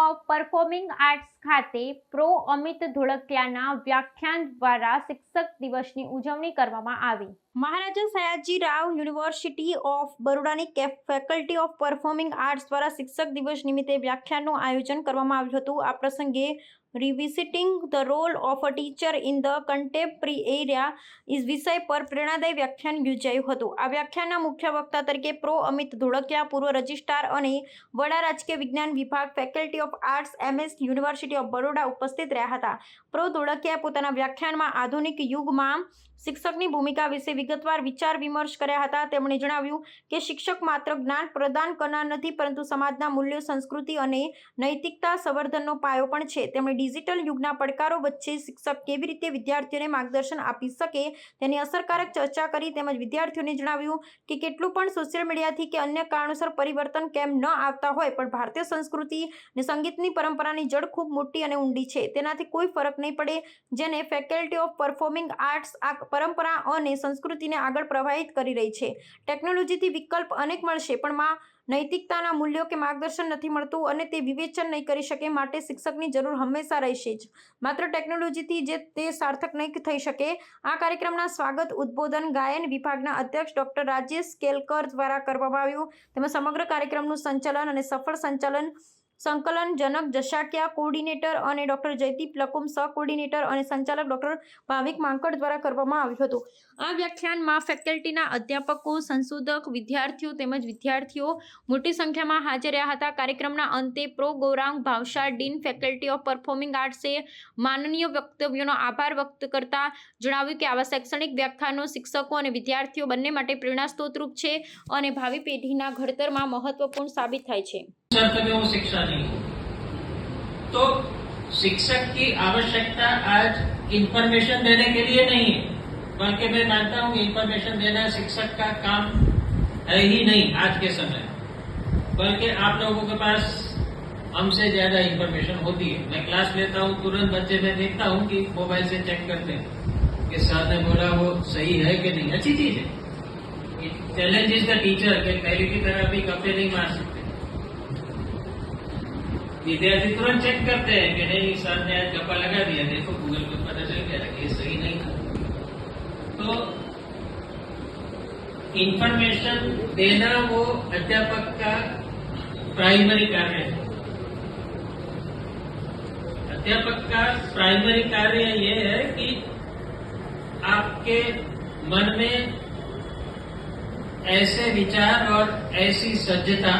Of performing arts ખાતે pro Amit ધોળકિયાના વ્યાખ્યાન દ્વારા શિક્ષક દિવસની ઉજવણી કરવામાં આવી. મહારાજા સયાજી રાવ યુનિવર્સિટી ઓફ બરોડાની ફેકલ્ટી ઓફ પરફોર્મિંગ આર્ટ્સ દ્વારા શિક્ષક દિવસ નિમિત્તે વ્યાખ્યાનનું આયોજન કરવામાં આવ્યું હતું. આ પ્રસંગે revisiting the role of a teacher in the contemporary area is વિષય પર પ્રેરણાદાયી વ્યાખ્યાન યોજાયું હતું. આ વ્યાખ્યાનના મુખ્ય વક્તા તરીકે પ્રો. અમિત ધોળકિયા, પૂર્વ રજિસ્ટ્રાર અને વડા રાજકીય વિજ્ઞાન વિભાગ faculty of arts M S university of Baroda ઉપસ્થિત રહ્યા હતા. પ્રો. ધોળકિયાએ પોતાના વ્યાખ્યાનમાં આધુનિક યુગમાં શિક્ષકની ભૂમિકા વિશે વિગતવાર વિચાર વિમર્શ કર્યા હતા. તેમણે જણાવ્યું કે શિક્ષક માત્ર જ્ઞાન પ્રદાન કરનાર નથી, પરંતુ સમાજના મૂલ્યો, સંસ્કૃતિ અને નૈતિકતા સંવર્ધનનો પાયો પણ છે. તેમણે ડિજિટલ યુગના પડકારો વચ્ચે શિક્ષક કેવી રીતે વિદ્યાર્થીઓને માર્ગદર્શન આપી શકે તેની અસરકારક ચર્ચા કરી તેમજ વિદ્યાર્થીઓને જણાવ્યું કે કેટલું પણ સોશિયલ મીડિયાથી કે અન્ય કારણોસર પરિવર્તન કેમ ન આવતા હોય, પણ ભારતીય સંસ્કૃતિ અને સંગીતની પરંપરાની જડ ખૂબ મોટી અને ઊંડી છે. તેનાથી કોઈ ફરક નહીં પડે, જેને ફેકલ્ટી ઓફ પરફોર્મિંગ આર્ટ્સ આ પરંપરા અને સંસ્કૃતિને આગળ પ્રવાહિત કરી રહી છે. ટેકનોલોજીથી વિકલ્પ અનેક મળશે, પણ માં નૈતિકતાના મૂલ્યો કે માર્ગદર્શન નથી મળતું અને તે વિવેચન નહીં કરી શકે માટે શિક્ષકની જરૂર હંમેશા રહેશે જ. માત્ર ટેકનોલોજીથી જે તે સાર્થક નહીં થઈ શકે, આ કાર્યક્રમના સ્વાગત, ઉદ્બોધન, ગાયન વિભાગના અધ્યક્ષ ડોક્ટર રાજેશ કેલકર દ્વારા કરવામાં આવ્યું. તેમજ સમગ્ર કાર્યક્રમનું સંચાલન અને સફળ સંચાલન સંકલન જનક જશાકિયા કોર્ડિનેટર અને ડોક્ટર જયદીપ લકુમ સહ કોર્ડિનેટર અને સંચાલક ડોક્ટર ભાવિક માંકડ દ્વારા કરવામાં આવ્યું હતું. આ વ્યાખ્યાનમાં ફેકલ્ટીના અધ્યાપકો, સંશોધક, વિદ્યાર્થીઓ તેમજ વિદ્યાર્થીઓ મોટી સંખ્યામાં હાજર રહ્યા હતા. કાર્યક્રમના અંતે prof. Gaurang Bhavsar dean faculty of performing આર્ટ્સે માનનીય વક્તવ્યોનો આભાર વ્યક્ત કરતા જણાવ્યું કે આવા શૈક્ષણિક વ્યાખ્યાનો શિક્ષકો અને વિદ્યાર્થીઓ બંને માટે પ્રેરણા સ્ત્રોતરૂપ છે અને ભાવિ પેઢીના ઘડતરમાં મહત્વપૂર્ણ સાબિત થાય છે. अर्थ में वो शिक्षा नहीं हो तो शिक्षक की आवश्यकता आज इंफॉर्मेशन देने के लिए नहीं है। बल्कि मैं मानता हूँ इंफॉर्मेशन देना शिक्षक का काम है ही नहीं आज के समय। बल्कि आप लोगों के पास हमसे ज़्यादा इंफॉर्मेशन होती है। मैं क्लास लेता हूँ, तुरंत बच्चे मैं देखता हूँ कि मोबाइल से चेक करते हैं कि सर ने बोला वो सही है कि नहीं। अच्छी चीज़ है। चैलेंज इज़ द टीचर के पहले की तरह अभी कपड़े नहीं मार सकते। विद्यार्थी तुरंत चेक करते हैं कि नहीं, सर ने आज गप्पा लगा दिया। देखो गूगल पर पता चल गया कि ये सही नहीं था तो इंफॉर्मेशन देना वो अध्यापक का प्राइमरी कार्य है। अध्यापक का प्राइमरी कार्य ये है कि आपके मन में ऐसे विचार और ऐसी सज्जता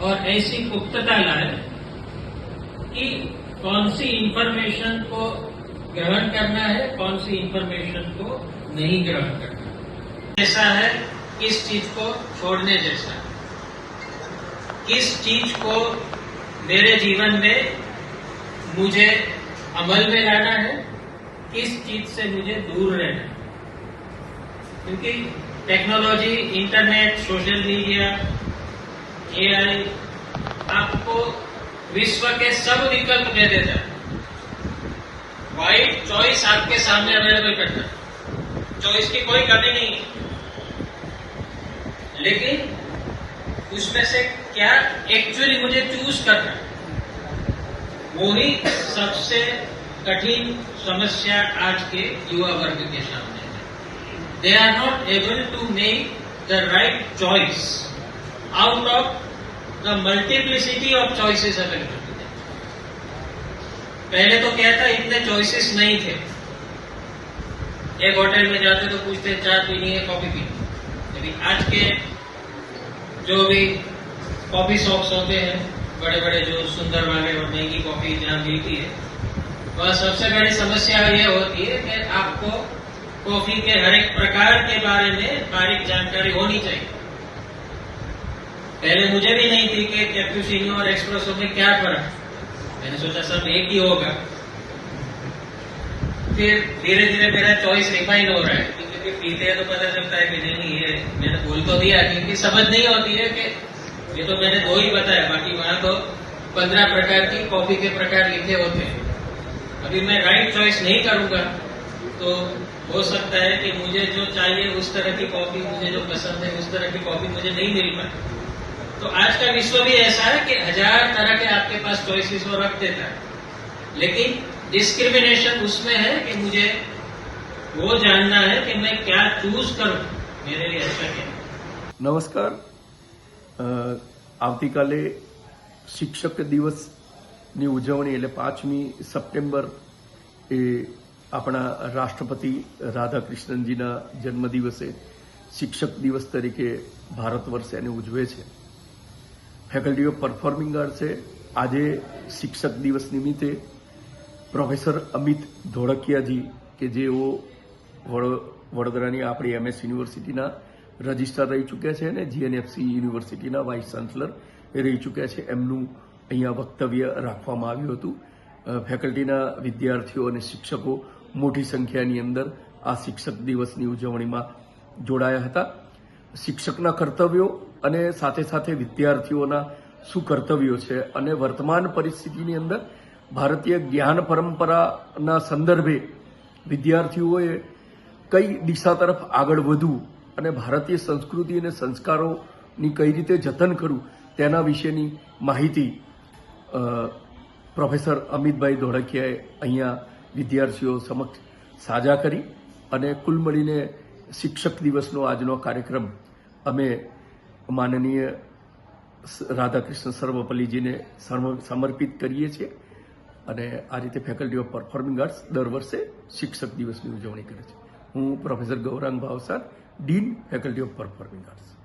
और ऐसी पुख्तता लाए। कि कौन सी इंफॉर्मेशन को ग्रहण करना है, कौन सी इंफॉर्मेशन को नहीं ग्रहण करना। ऐसा है, किस चीज़ को छोड़ने जैसा किस चीज़ को मेरे जीवन में मुझे अमल में लाना है, किस चीज़ से मुझे दूर रहना है क्योंकि technology internet social media AI आपको विश्व के सब विकल्प दे देता। है वाइड चॉइस आपके सामने अवेलेबल करता। चॉइस की कोई कमी नहीं लेकिन उसमें से क्या एक्चुअली मुझे चूज़ करना? वो ही सबसे कठिन समस्या आज के युवा वर्ग के सामने है। They are not able to make the right choice out of the multiplicity of choices available पहले तो क्या था, इतने चॉइसेस नहीं थे। एक होटल में जाते तो पूछते, चाय पीनी है, कॉफ़ी पीनी लेकिन आज के जो भी कॉफ़ी शॉप्स होते हैं बड़े बड़े जो सुंदर वाले और महँगी कॉफ़ी जहाँ मिलती है, वह सबसे बड़ी समस्या ये होती है कि आपको कॉफ़ी के हर एक प्रकार के बारे में बारीक जानकारी होनी चाहिए। पहले मुझे भी नहीं थी कि कैप्यूचिनो और एक्सप्रेसो में क्या फ़र्क मैंने सोचा सब एक ही होगा। फिर धीरे धीरे मेरा चॉइस रिफाइन हो रहा है। क्योंकि पीते हैं तो पता चलता है कि नहीं ये मैंने बोल तो दिया, क्योंकि समझ नहीं होती है कि ये तो मैंने दो ही बताया, बाकी वहाँ तो पंद्रह प्रकार की कॉफ़ी के प्रकार लिखे होते हैं। अभी मैं राइट चॉइस नहीं करूँगा तो हो सकता है कि मुझे जो चाहिए उस तरह की कॉफ़ी मुझे जो पसंद है उस तरह की कॉफ़ी मुझे नहीं मिल पाए। तो आज का विश्व भी ऐसा है कि हजार तरह के आपके पास चॉइसेस वो रख देता है लेकिन डिस्क्रिमिनेशन उसमें है कि मुझे वो जानना है कि मैं क्या चूज करूं मेरे लिए अच्छा क्या है નમસ્કાર અ, આવતીકાલે શિક્ષક દિવસની ઉજવણી એટલે પાંચમી સપ્ટેમ્બર એ આપણા રાષ્ટ્રપતિ રાધાકૃષ્ણનજીના જન્મદિવસે શિક્ષક દિવસ તરીકે ભારત વર્ષ એને ઉજવે છે ફેકલ્ટી ઓફ પરફોર્મિંગ આર્ટ્સે આજે શિક્ષક દિવસ નિમિત્તે પ્રોફેસર અમિત ધોળકિયાજી કે જેઓ વડો- વડોદરાની આપણી એમએસ યુનિવર્સિટીના રજિસ્ટ્રાર રહી ચૂક્યા છે અને જીએનએફસી યુનિવર્સિટીના વાઇસ ચાન્સલર રહી ચૂક્યા છે. એમનું અહીંયા વક્તવ્ય રાખવામાં આવ્યું હતું. ફેકલ્ટીના વિદ્યાર્થીઓ અને શિક્ષકો મોટી સંખ્યાની અંદર આ શિક્ષક દિવસની ઉજવણીમાં જોડાયા હતા. શિક્ષકના કર્તવ્યો અને સાથે સાથે વિદ્યાર્થીઓના શું કર્તવ્યો છે? અને વર્તમાન પરિસ્થિતિની અંદર ભારતીય જ્ઞાન પરંપરાના સંદર્ભે વિદ્યાર્થીઓએ કઈ દિશા તરફ આગળ વધવું અને ભારતીય સંસ્કૃતિ અને સંસ્કારોની કઈ રીતે જતન કરવું તેના વિશેની માહિતી પ્રોફેસર અમિતભાઈ ધોળકિયાએ અહીંયા વિદ્યાર્થીઓ સમક્ષ સાજા કરી અને કુલ મળીને શિક્ષક દિવસનો આજનો કાર્યક્રમ અમે માનનીય રાધાકૃષ્ણ સર્વપલ્લીજીને સમર્પિત કરીએ છીએ અને આ રીતે ફેકલ્ટી ઓફ પરફોર્મિંગ આર્ટ્સ દર વર્ષે શિક્ષક દિવસની ઉજવણી કરે છે. હું professor Gaurang Bhavsar, dean, faculty of performing arts.